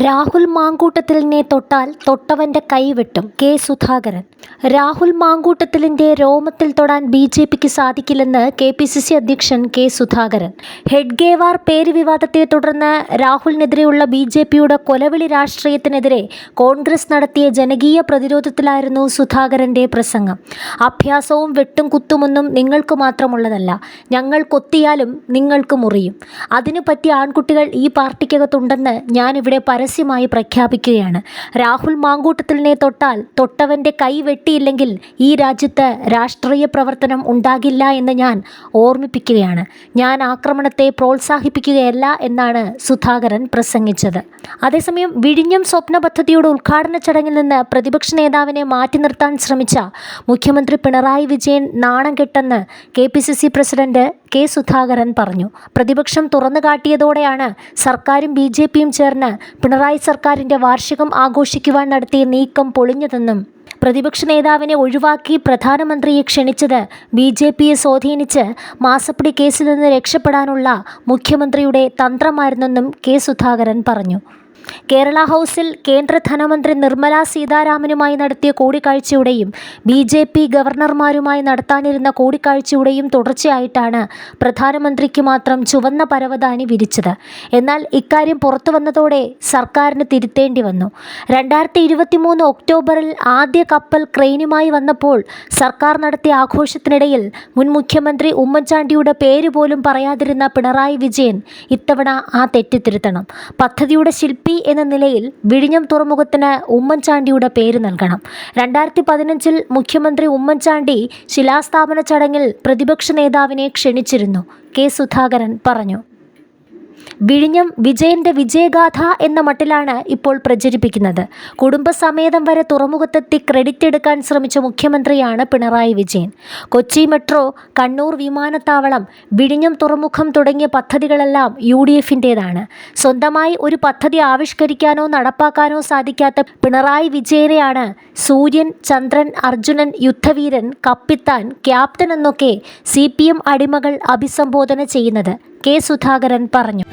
രാഹുൽ മാങ്കൂട്ടത്തിലിനെ തൊട്ടാൽ തൊട്ടവന്റെ കൈ വെട്ടും കെ സുധാകരൻ. രാഹുൽ മാങ്കൂട്ടത്തിലിന്റെ രോമത്തിൽ തൊടാൻ ബി ജെ പിക്ക് സാധിക്കില്ലെന്ന് കെ പി സി സി അധ്യക്ഷൻ കെ സുധാകരൻ. ഹെഡ്ഗേവാർ പേര് വിവാദത്തെ തുടർന്ന് രാഹുലിനെതിരെയുള്ള ബി ജെ പിയുടെ കൊലവിളി രാഷ്ട്രീയത്തിനെതിരെ കോൺഗ്രസ് നടത്തിയ ജനകീയ പ്രതിരോധത്തിലായിരുന്നു സുധാകരന്റെ പ്രസംഗം. അഭ്യാസവും വെട്ടും കുത്തുമൊന്നും നിങ്ങൾക്ക് മാത്രമുള്ളതല്ല ഞങ്ങൾ കൊത്തിയാലും നിങ്ങൾക്ക് മുറിയും. അതിനു പറ്റിയ ആൺകുട്ടികൾ ഈ പാർട്ടിക്കകത്തുണ്ടെന്ന് ഞാനിവിടെ പരസ്യമായി പ്രഖ്യാപിക്കുകയാണ്. രാഹുൽ മാങ്കൂട്ടത്തിലിനെ തൊട്ടാൽ തൊട്ടവന്റെ കൈ വെട്ടിയില്ലെങ്കിൽ ഈ രാജ്യത്ത് രാഷ്ട്രീയ പ്രവർത്തനം ഉണ്ടാകില്ല എന്ന് ഞാൻ ഓർമ്മിപ്പിക്കുകയാണ്. ഞാൻ ആക്രമണത്തെ പ്രോത്സാഹിപ്പിക്കുകയല്ല എന്നാണ് സുധാകരൻ പ്രസംഗിച്ചത്. അതേസമയം വിഴിഞ്ഞം സ്വപ്ന പദ്ധതിയുടെ ഉദ്ഘാടന ചടങ്ങിൽ നിന്ന് പ്രതിപക്ഷ നേതാവിനെ മാറ്റി നിർത്താൻ ശ്രമിച്ച മുഖ്യമന്ത്രി പിണറായി വിജയൻ നാണം കെട്ടെന്ന് കെ പ്രസിഡന്റ് കെ സുധാകരൻ പറഞ്ഞു. പ്രതിപക്ഷം തുറന്നു കാട്ടിയതോടെയാണ് സർക്കാരും ബി ജെ പിയും ചേർന്ന് പിണറായി സർക്കാരിന്റെ വാർഷികം ആഘോഷിക്കുവാൻ നടത്തിയ നീക്കം പൊളിഞ്ഞതെന്നും പ്രതിപക്ഷ നേതാവിനെ ഒഴിവാക്കി പ്രധാനമന്ത്രിയെ ക്ഷണിച്ചത് ബി ജെ പിയെ സ്വാധീനിച്ച് മാസപ്പടി കേസിൽ നിന്ന് രക്ഷപ്പെടാനുള്ള മുഖ്യമന്ത്രിയുടെ തന്ത്രമായിരുന്നെന്നും കെ സുധാകരൻ പറഞ്ഞു. കേരള ഹൗസിൽ കേന്ദ്ര ധനമന്ത്രി നിർമ്മല സീതാരാമനുമായി നടത്തിയ കൂടിക്കാഴ്ചയുടെയും ബി ജെ പി ഗവർണർമാരുമായി നടത്താനിരുന്ന കൂടിക്കാഴ്ചയുടെയും തുടർച്ചയായിട്ടാണ് പ്രധാനമന്ത്രിക്ക് മാത്രം ചുവന്ന പരവതാനി വിരിച്ചത്. എന്നാൽ ഇക്കാര്യം പുറത്തു വന്നതോടെ സർക്കാരിന് തിരുത്തേണ്ടി വന്നു. രണ്ടായിരത്തി ഇരുപത്തി മൂന്ന് ഒക്ടോബറിൽ ആദ്യ കപ്പൽ ക്രെയിനുമായി വന്നപ്പോൾ സർക്കാർ നടത്തിയ ആഘോഷത്തിനിടയിൽ മുൻ മുഖ്യമന്ത്രി ഉമ്മൻചാണ്ടിയുടെ പേര് പോലും പറയാതിരുന്ന പിണറായി വിജയൻ ഇത്തവണ ആ തെറ്റ് തിരുത്തണം പദ്ധതിയുടെ ശില്പി എന്ന നിലയിൽ വിഴിഞ്ഞം തുറമുഖത്തിന് ഉമ്മൻചാണ്ടിയുടെ പേര് നൽകണം. രണ്ടായിരത്തി പതിനഞ്ചിൽ മുഖ്യമന്ത്രി ഉമ്മൻചാണ്ടി ശിലാസ്ഥാപന ചടങ്ങിൽ പ്രതിപക്ഷ നേതാവിനെ ക്ഷണിച്ചിരുന്നു. കെ സുധാകരൻ പറഞ്ഞു. വിഴിഞ്ഞം വിജയന്റെ വിജയഗാഥ എന്ന മട്ടിലാണ് ഇപ്പോൾ പ്രചരിപ്പിക്കുന്നത്. കുടുംബസമേതം വരെ തുറമുഖത്തെത്തി ക്രെഡിറ്റ് എടുക്കാൻ ശ്രമിച്ച മുഖ്യമന്ത്രിയാണ് പിണറായി വിജയൻ. കൊച്ചി മെട്രോ കണ്ണൂർ വിമാനത്താവളം വിഴിഞ്ഞം തുറമുഖം തുടങ്ങിയ പദ്ധതികളെല്ലാം യു ഡി എഫിന്റേതാണ് സ്വന്തമായി ഒരു പദ്ധതി ആവിഷ്കരിക്കാനോ നടപ്പാക്കാനോ സാധിക്കാത്ത പിണറായി വിജയനെയാണ് സൂര്യൻ ചന്ദ്രൻ അർജുനൻ യുദ്ധവീരൻ കപ്പിത്താൻ ക്യാപ്റ്റൻ എന്നൊക്കെ സി പി എം അടിമകൾ അഭിസംബോധന ചെയ്യുന്നത്. കെ സുധാകരൻ പറഞ്ഞു.